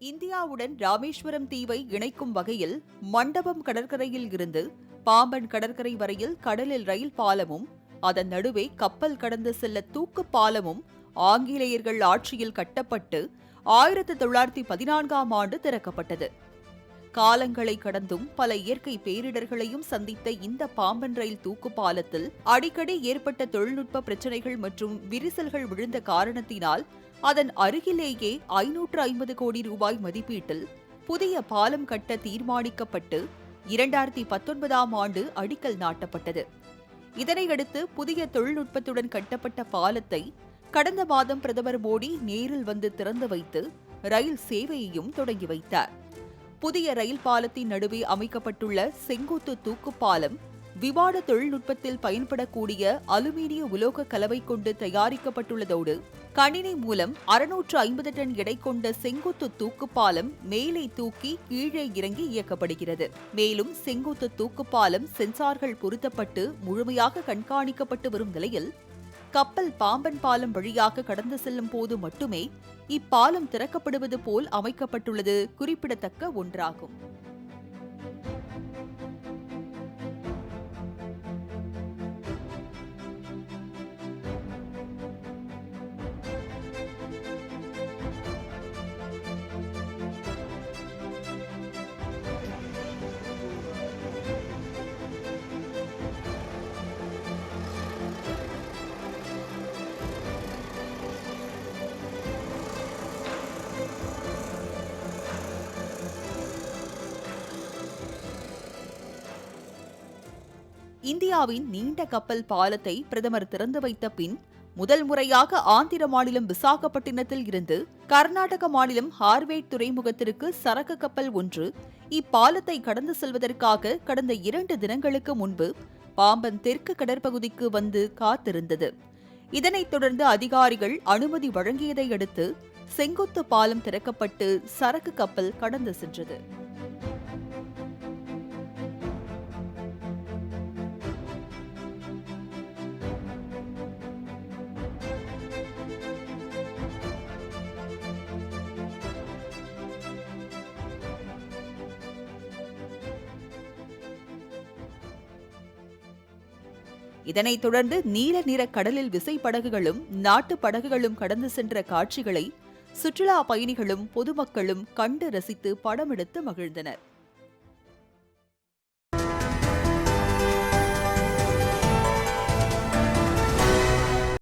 இந்தியாவுடன் ராமேஸ்வரம் தீவை இணைக்கும் வகையில் மண்டபம் கடற்கரையில் இருந்து பாம்பன் கடற்கரை வரையில் கடலில் ரயில் பாலமும் அதன் நடுவே கப்பல் கடந்து செல்ல தூக்கு பாலமும் ஆங்கிலேயர்கள் ஆட்சியில் கட்டப்பட்டு ஆயிரத்தி தொள்ளாயிரத்தி பதினான்காம் ஆண்டு திறக்கப்பட்டது. காலங்களை கடந்தும் பல இயற்கை பேரிடர்களையும் சந்தித்த இந்த பாம்பன் ரயில் தூக்கு பாலத்தில் அடிக்கடி ஏற்பட்ட தொழில்நுட்ப பிரச்சனைகள் மற்றும் விரிசல்கள் விழுந்த காரணத்தினால் அதன் அருகிலேயே ஐநூற்று ஐம்பது கோடி ரூபாய் மதிப்பீட்டில் புதிய பாலம் கட்ட தீர்மானிக்கப்பட்டு இரண்டாயிரத்தி பத்தொன்பதாம் ஆண்டு அடிக்கல் நாட்டப்பட்டது. இதனையடுத்து புதிய தொழில்நுட்பத்துடன் கட்டப்பட்ட பாலத்தை கடந்த மாதம் பிரதமர் மோடி நேரில் வந்து திறந்து வைத்து ரயில் சேவையையும் தொடங்கி வைத்தார். புதிய ரயில் பாலத்தின் நடுவே அமைக்கப்பட்டுள்ள செங்குத்து தூக்கு பாலம் விவாட தொழில்நுட்பத்தில் பயன்படக்கூடிய அலுமினிய உலோக கலவை கொண்டு தயாரிக்கப்பட்டுள்ளதோடு கணினி மூலம் அறுநூற்று ஐம்பது டன் எடை கொண்ட செங்குத்து தூக்குப்பாலம் மேலே தூக்கி கீழே இறங்கி இயக்கப்படுகிறது. மேலும் செங்குத்து தூக்குப்பாலம் சென்சார்கள் பொருத்தப்பட்டு முழுமையாக கண்காணிக்கப்பட்டு வரும் நிலையில் கப்பல் பாம்பன் பாலம் வழியாக கடந்து செல்லும் போது மட்டுமே இப்பாலம் திறக்கப்படுவது போல் அமைக்கப்பட்டுள்ளது குறிப்பிடத்தக்க ஒன்றாகும். இந்தியாவின் நீண்ட கப்பல் பாலத்தை பிரதமர் திறந்து வைத்த பின் முதல் முறையாக ஆந்திர மாநிலம் விசாகப்பட்டினத்தில் இருந்து கர்நாடக மாநிலம் ஹார்வேட் துறைமுகத்திற்கு சரக்கு கப்பல் ஒன்று இப்பாலத்தை கடந்து செல்வதற்காக கடந்த இரண்டு தினங்களுக்கு முன்பு பாம்பன் தெற்கு கடற்பகுதிக்கு வந்து காத்திருந்தது. இதனைத் தொடர்ந்து அதிகாரிகள் அனுமதி வழங்கியதை அடுத்து செங்குத்து பாலம் திறக்கப்பட்டு சரக்கு கப்பல் கடந்து சென்றது. இதனைத் தொடர்ந்து நீல நிற கடலில் விசைப்படகுகளும் நாட்டு படகுகளும் கடந்து சென்ற காட்சிகளை சுற்றுலா பயணிகளும் பொதுமக்களும் கண்டு ரசித்து படமெடுத்து மகிழ்ந்தனர்.